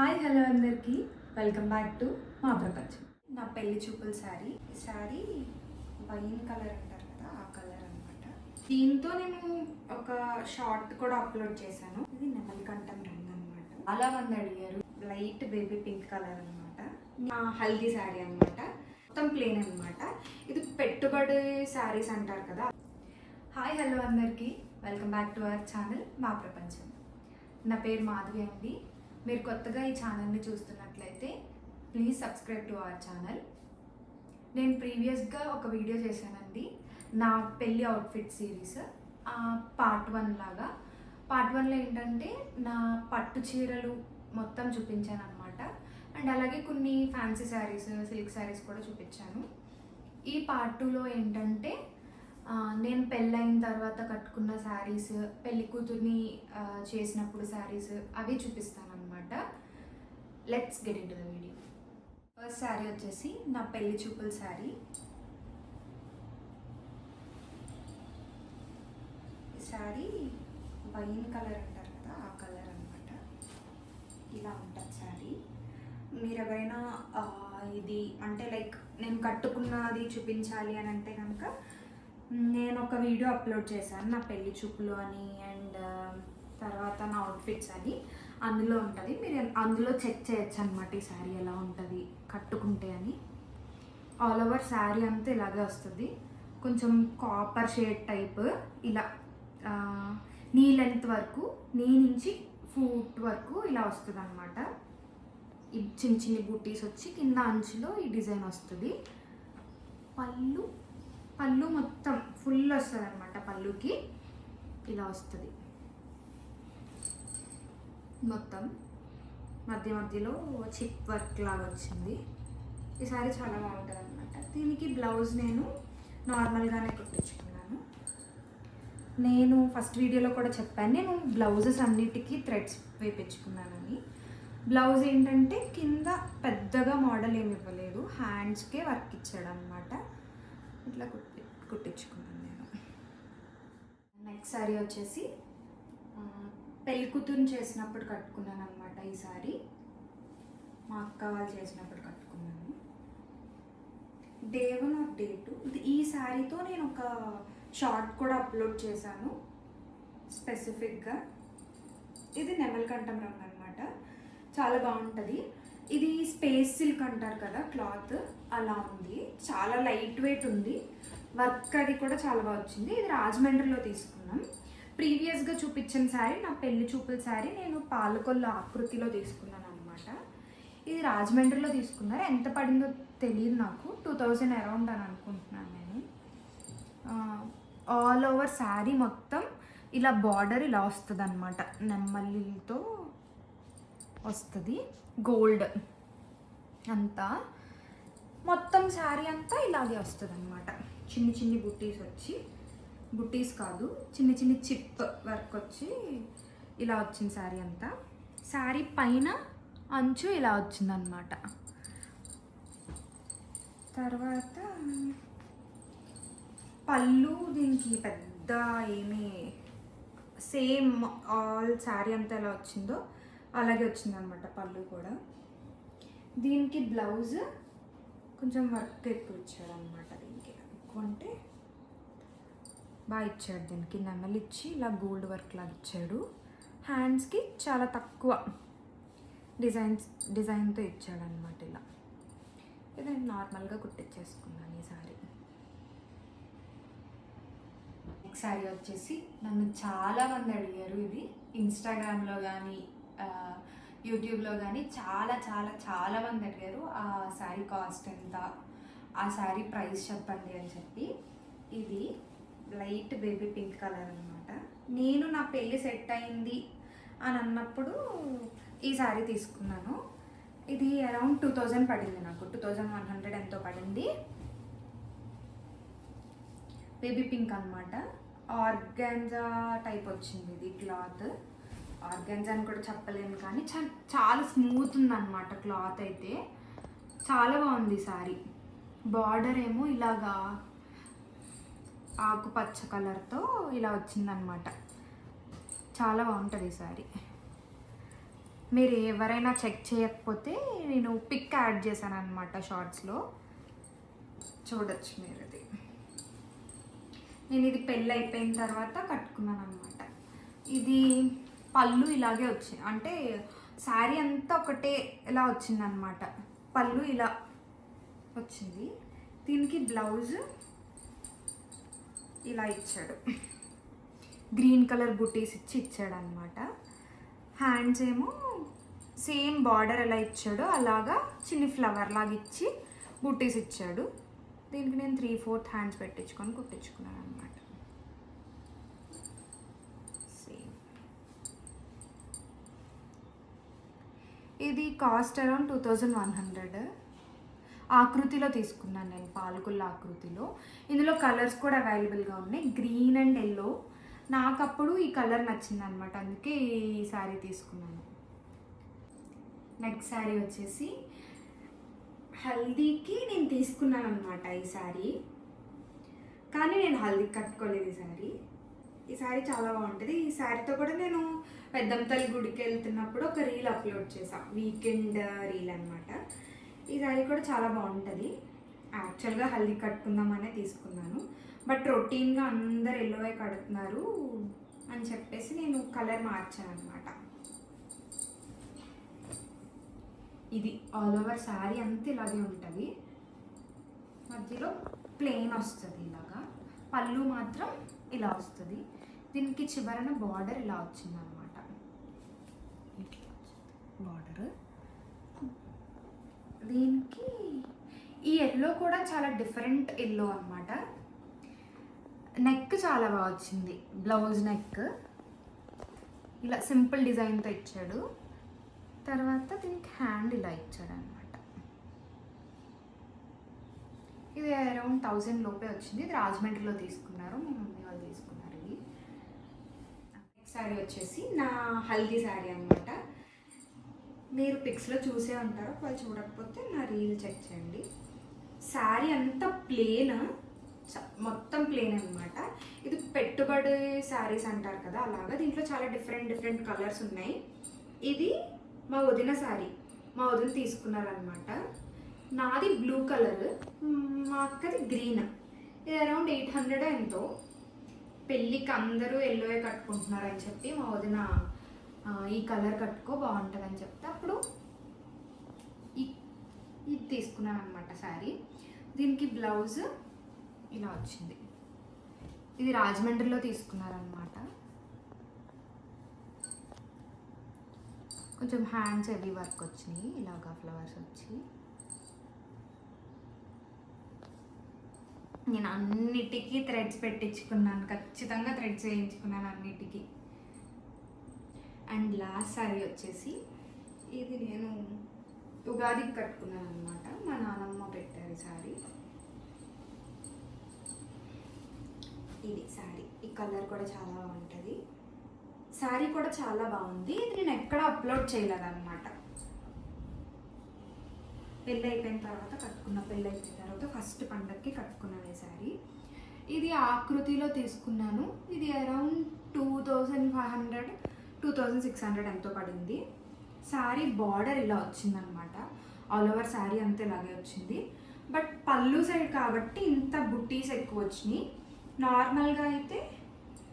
Hi hello అందరికీ. Welcome back to మా ప్రపంచం. నా పెళ్ళి చూపుల శారీ. ఈ శారీ వైన్ కలర్ అంటారు కదా ఆ కలర్ అనమాట దీంతో నేను ఒక షార్ట్ కూడా అప్లోడ్ చేశాను. ఇది నెమలికంఠం రంగు అనమాట చాలా మంది అడిగారు లైట్ బేబీ పింక్ కలర్ అనమాట నా హల్దీ శారీ అనమాట మొత్తం ప్లేన్ అనమాట ఇది పెట్టుబడి శారీస్ అంటారు కదా. హాయ్ హలో అందరికీ. Welcome back to our channel మా ప్రపంచం. నా పేరు మాధవి అండి. మీరు కొత్తగా ఈ ఛానల్ని చూస్తున్నట్లయితే please subscribe to our channel నేను ప్రీవియస్గా ఒక వీడియో చేశానండి. నా పెళ్ళి అవుట్ఫిట్ సిరీస్ పార్ట్ వన్ లాగా. పార్ట్ వన్లో ఏంటంటే నా పట్టు చీరలు మొత్తం చూపించాను అనమాట అండ్ అలాగే కొన్ని ఫ్యాన్సీ శారీస్ సిల్క్ శారీస్ కూడా చూపించాను. ఈ పార్ట్ టూలో ఏంటంటే నేను పెళ్ళైన తర్వాత కట్టుకున్న శారీస్ పెళ్ళి కూతుర్ని చేసినప్పుడు శారీస్ అవి చూపిస్తాను అనమాట. Let's get into the video first sari వచ్చేసి నా పెళ్ళి చూపుల శారీ ఈ శారీ వైన్ కలర్ అంటారు కదా ఆ కలర్ అనమాట. ఇలా ఉంటుంది శారీ మీరు ఎవరైనా ఇది అంటే లైక్ నేను కట్టుకున్నది చూపించాలి అని అంటే కనుక నేను ఒక వీడియో అప్లోడ్ చేశాను నా పెళ్ళి చూపులు అని అండ్ తర్వాత నా అవుట్ఫిట్స్ అని. అందులో ఉంటుంది. మీరు అందులో చెక్ చేయొచ్చు అనమాట ఈ శారీ ఎలా ఉంటుంది కట్టుకుంటే అని. ఆల్ ఓవర్ శారీ అంతా ఇలాగే వస్తుంది. కొంచెం కాపర్ షేడ్ టైప్ ఇలా నీ లెంత్ వరకు నీ నుంచి ఫూట్ వరకు ఇలా వస్తుంది అనమాట ఈ చిన్న చిన్న బూటీస్ వచ్చి కింద అంచులో ఈ డిజైన్ వస్తుంది. పళ్ళు పళ్ళు మొత్తం ఫుల్ వస్తుంది అనమాట పళ్ళుకి. ఇలా వస్తుంది. మొత్తం మధ్య మధ్యలో చిప్ వర్క్ లాగా వచ్చింది. ఈ సారీ చాలా బాగుంటుంది అనమాట దీనికి బ్లౌజ్ నేను నార్మల్గానే కుట్టించుకున్నాను. నేను ఫస్ట్ వీడియోలో కూడా చెప్పాను నేను బ్లౌజెస్ అన్నిటికీ థ్రెడ్స్ వేపించుకున్నానని. బ్లౌజ్ ఏంటంటే కింద పెద్దగా మోడల్ ఏమి ఇవ్వలేదు హ్యాండ్స్కే వర్క్ ఇచ్చాడు అనమాట ఇట్లా కుట్టి కుట్టించుకున్నాను నేను. నెక్స్ట్ శారీ వచ్చేసి పెళ్ళి కూతురుని చేసినప్పుడు కట్టుకున్నాను అనమాట ఈ శారీ మా అక్క వాళ్ళు చేసినప్పుడు కట్టుకున్నాను. Day one of day two ఈ శారీతో నేను ఒక షార్ట్ కూడా అప్లోడ్ చేశాను స్పెసిఫిక్గా ఇది నెమలికంఠం రంగు అనమాట చాలా బాగుంటుంది. ఇది స్పేస్ సిల్క్ అంటారు కదా క్లాత్ అలా ఉంది. చాలా లైట్ వెయిట్ ఉంది. వర్క్ అది కూడా చాలా బాగా వచ్చింది. ఇది రాజమండ్రిలో తీసుకున్నాం. ప్రీవియస్గా చూపించిన శారీ నా పెళ్ళి చూపుల శారీ నేను పాలకొల్ల ఆకృతిలో తీసుకున్నాను అనమాట ఇది రాజమండ్రిలో తీసుకున్నారు. ఎంత పడిందో తెలియదు నాకు. టూ థౌజండ్ అరౌండ్ అని అనుకుంటున్నాను నేను. ఆల్ ఓవర్ శారీ మొత్తం ఇలా బార్డర్ ఇలా వస్తుంది అనమాట నెమ్మలితో వస్తుంది. గోల్డ్ అంతా. మొత్తం శారీ అంతా ఇలాగే వస్తుంది అనమాట చిన్ని చిన్ని బుట్టీస్ వచ్చి. బుట్టీస్ కాదు చిన్ని చిన్ని చిప్ వర్క్ వచ్చి ఇలా వచ్చింది శారీ అంతా. శారీ పైన అంచు ఇలా వచ్చిందనమాట తర్వాత పళ్ళు దీనికి పెద్ద ఏమీ సేమ్ ఆల్ శారీ అంతా ఎలా వచ్చిందో అలాగే వచ్చిందనమాట పళ్ళు కూడా. దీనికి బ్లౌజ్ కొంచెం వర్క్ ఎక్కువ ఇచ్చాడు అనమాట దీనికి. ఎక్కువ అంటే బాగా ఇచ్చాడు దీనికి నెమలి ఇచ్చి ఇలా గోల్డ్ వర్క్ లాగా ఇచ్చాడు. హ్యాండ్స్కి చాలా తక్కువ డిజైన్స్ డిజైన్తో ఇచ్చాడు అనమాట ఇలా. ఇది నేను నార్మల్గా కుట్టించేసుకున్నాను ఈ సారీ. నెక్స్ట్ శారీ వచ్చేసి నన్ను చాలా మంది అడిగారు. ఇది ఇన్స్టాగ్రామ్లో కానీ యూట్యూబ్లో కానీ చాలా చాలా చాలా మంది అడిగారు. ఆ శారీ కాస్ట్ ఎంత? ఆ శారీ ప్రైస్ చెప్పండి అని చెప్పి. ఇది లైట్ బేబీ పింక్ కలర్ అనమాట నేను నా పెళ్ళి సెట్ అయింది అని అన్నప్పుడు ఈ శారీ తీసుకున్నాను. ఇది అరౌండ్ టూ థౌజండ్ పడింది నాకు. టూ థౌజండ్ వన్ హండ్రెడ్ ఎంతో పడింది. బేబీ పింక్ అనమాట ఆర్గాన్జా టైప్ వచ్చింది ఇది క్లాత్. ఆర్గాన్జా అని కూడా చెప్పలేను కానీ చాలా స్మూత్ ఉందన్నమాట క్లాత్ అయితే. చాలా బాగుంది సారీ. బార్డర్ ఏమో ఇలాగా ఆకుపచ్చ కలర్తో ఇలా వచ్చిందనమాట. చాలా బాగుంటుంది ఈ సారీ. మీరు ఎవరైనా చెక్ చేయకపోతే నేను పిక్ యాడ్ చేశాను అనమాట షార్ట్స్లో. చూడొచ్చు మీరు ఇది నేను ఇది పెళ్ళి అయిపోయిన తర్వాత కట్టుకున్నాను అనమాట ఇది పళ్ళు ఇలాగే వచ్చింది అంటే శారీ అంతా ఒకటే ఇలా వచ్చింది అనమాట పళ్ళు ఇలా వచ్చింది. దీనికి బ్లౌజ్ ఇలా ఇచ్చాడు. గ్రీన్ కలర్ బుటీస్ ఇచ్చి ఇచ్చాడు అనమాట హ్యాండ్స్ ఏమో సేమ్ బార్డర్ ఎలా ఇచ్చాడో అలాగా చిన్ని ఫ్లవర్ లాగా ఇచ్చి బుటీస్ ఇచ్చాడు. దీనికి నేను త్రీ ఫోర్త్ హ్యాండ్స్ పెట్టించుకొని కుట్టించుకున్నాను అనమాట సేమ్ ఇది cost around two thousand one hundred. ఆకృతిలో తీసుకున్నాను నేను పాలకుల్ల ఆకృతిలో. ఇందులో కలర్స్ కూడా అవైలబుల్గా ఉన్నాయి. Green and yellow. నాకు అప్పుడు ఈ కలర్ నచ్చింది అనమాట అందుకే ఈ శారీ తీసుకున్నాను. నెక్స్ట్ శారీ వచ్చేసి హల్దీకి నేను తీసుకున్నాను అనమాట ఈ శారీ కానీ నేను హల్దీకి కట్టుకోలేదు ఈ శారీ ఈ శారీ చాలా బాగుంటుంది. ఈ శారీతో కూడా నేను పెద్దంతల్లి గుడికి వెళ్తున్నప్పుడు ఒక రీల్ అప్లోడ్ చేసాను వీకెండ్ రీల్ అనమాట ఈ శారీ కూడా చాలా బాగుంటుంది. యాక్చువల్గా హల్దీ కట్టుకుందామనే తీసుకున్నాను. బట్ రొటీన్గా అందరు ఎల్లోవే కడుతున్నారు అని చెప్పేసి నేను కలర్ మార్చాను అనమాట ఇది ఆల్ ఓవర్ శారీ అంతా ఇలాగే ఉంటుంది. మధ్యలో ప్లెయిన్ వస్తుంది ఇలాగా. పళ్ళు మాత్రం ఇలా వస్తుంది. దీనికి చివరన బార్డర్ ఇలా వచ్చిందనమాట ఇట్లా బార్డర్ దీనికి ఈ ఎల్లో కూడా చాలా డిఫరెంట్ ఎల్లో అనమాట నెక్ చాలా బాగా వచ్చింది. బ్లౌజ్ నెక్ ఇలా సింపుల్ డిజైన్తో ఇచ్చాడు. తర్వాత దీనికి హ్యాండ్ ఇలా ఇచ్చాడు అనమాట ఇది అరౌండ్ థౌజండ్ లోపే వచ్చింది. ఇది రాజమండ్రిలో తీసుకున్నారు. మా మమ్మీ వాళ్ళు తీసుకున్నారు ఇది నెక్స్ట్ శారీ వచ్చేసి నా హల్దీ శారీ అనమాట మీరు పిక్స్లో చూసే ఉంటారు. వాళ్ళు చూడకపోతే నా రీల్ చెక్ చేయండి. శారీ అంతా ప్లేన్? మొత్తం ప్లేన్ అనమాట ఇది పెట్టుబడి శారీస్ అంటారు కదా అలాగా. దీంట్లో చాలా డిఫరెంట్ డిఫరెంట్ కలర్స్ ఉన్నాయి. ఇది మా వదిన శారీ. మా వదిన తీసుకున్నారనమాట నాది బ్లూ కలర్. మా అక్కది గ్రీన్. ఇది అరౌండ్ ఎయిట్ హండ్రెడ్ ఎంతో. పెళ్ళికి అందరూ ఎల్లోయే కట్టుకుంటున్నారని చెప్పి మా వదిన ఈ కలర్ కట్టుకో బాగుంటుంది అని చెప్తే అప్పుడు ఇది తీసుకున్నాను అనమాట శారీ. దీనికి బ్లౌజ్ ఇలా వచ్చింది. ఇది రాజమండ్రిలో తీసుకున్నారనమాట కొంచెం హ్యాండ్స్ హెవీ వర్క్ వచ్చినాయి. ఇలాగా ఫ్లవర్స్ వచ్చి. నేను అన్నిటికీ థ్రెడ్స్ పెట్టించుకున్నాను. ఖచ్చితంగా థ్రెడ్స్ వేయించుకున్నాను అన్నిటికీ. అండ్ లాస్ట్ శారీ వచ్చేసి ఇది నేను ఉగాదికి కట్టుకున్నాను అనమాట మా నానమ్మ పెట్టారు శారీ. ఇది శారీ. ఈ కలర్ కూడా చాలా బాగుంటుంది. శారీ కూడా చాలా బాగుంది. ఇది నేను ఎక్కడ అప్లోడ్ చేయలేదన్నమాట. పెళ్ళి అయిపోయిన తర్వాత కట్టుకున్న పెళ్ళి అయిపోయిన తర్వాత ఫస్ట్ పండగకి కట్టుకున్నాను ఈ శారీ. ఇది ఆకృతిలో తీసుకున్నాను. ఇది around two thousand five hundred two thousand six hundred ఎంతో పడింది. శారీ బార్డర్ ఇలా వచ్చిందనమాట. ఆల్ ఓవర్ శారీ అంతా ఇలాగే వచ్చింది. బట్ పళ్ళు సైడ్ కాబట్టి ఇంత బుట్టీస్ ఎక్కువ వచ్చినాయి. నార్మల్గా అయితే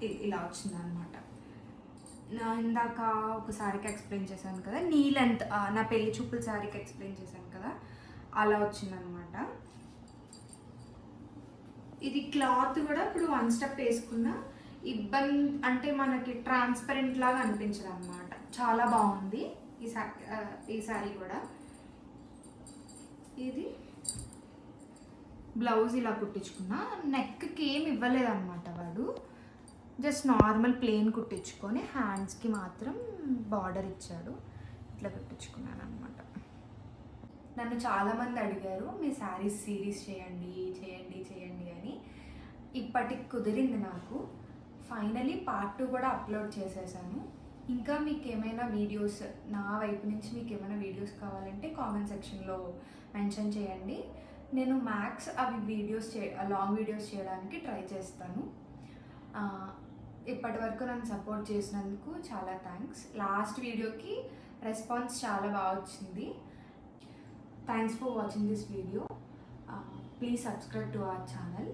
ఇ- ఇలా వచ్చిందనమాట. నా ఇందాక ఒక శారీకి ఎక్స్ప్లెయిన్ చేశాను కదా నీ లెంత్ నా పెళ్ళి చూపుల శారీకి ఎక్స్ప్లెయిన్ చేశాను కదా అలా వచ్చిందనమాట. ఇది క్లాత్ కూడా ఇప్పుడు వన్ స్టెప్ వేసుకున్నా ఇబ్బంది అంటే మనకి ట్రాన్స్పరెంట్ లాగా అనిపించదు అనమాట చాలా బాగుంది ఈ సా ఈ శారీ కూడా. ఇది బ్లౌజ్ ఇలా కుట్టించుకున్నా. నెక్కి ఏం ఇవ్వలేదన్నమాట వాడు. జస్ట్ నార్మల్ ప్లెయిన్ కుట్టించుకొని హ్యాండ్స్కి మాత్రం బార్డర్ ఇచ్చాడు. ఇట్లా కుట్టించుకున్నాను అనమాట నన్ను చాలామంది అడిగారు మీ శారీస్ సిరీస్ చేయండి చేయండి చేయండి అని. ఇప్పటికి కుదిరింది నాకు. ఫైనలీ పార్ట్ టూ కూడా అప్లోడ్ చేసేసాను. ఇంకా మీకు ఏమైనా వీడియోస్ నా వైపు నుంచి మీకు ఏమైనా వీడియోస్ కావాలంటే కామెంట్ సెక్షన్లో మెన్షన్ చేయండి. నేను మ్యాక్స్ అవి వీడియోస్ చే లాంగ్ వీడియోస్ చేయడానికి ట్రై చేస్తాను. ఇప్పటి వరకు నన్ను సపోర్ట్ చేసినందుకు చాలా థ్యాంక్స్ లాస్ట్ వీడియోకి రెస్పాన్స్ చాలా బాగా వచ్చింది. Thanks for watching this video please subscribe to our channel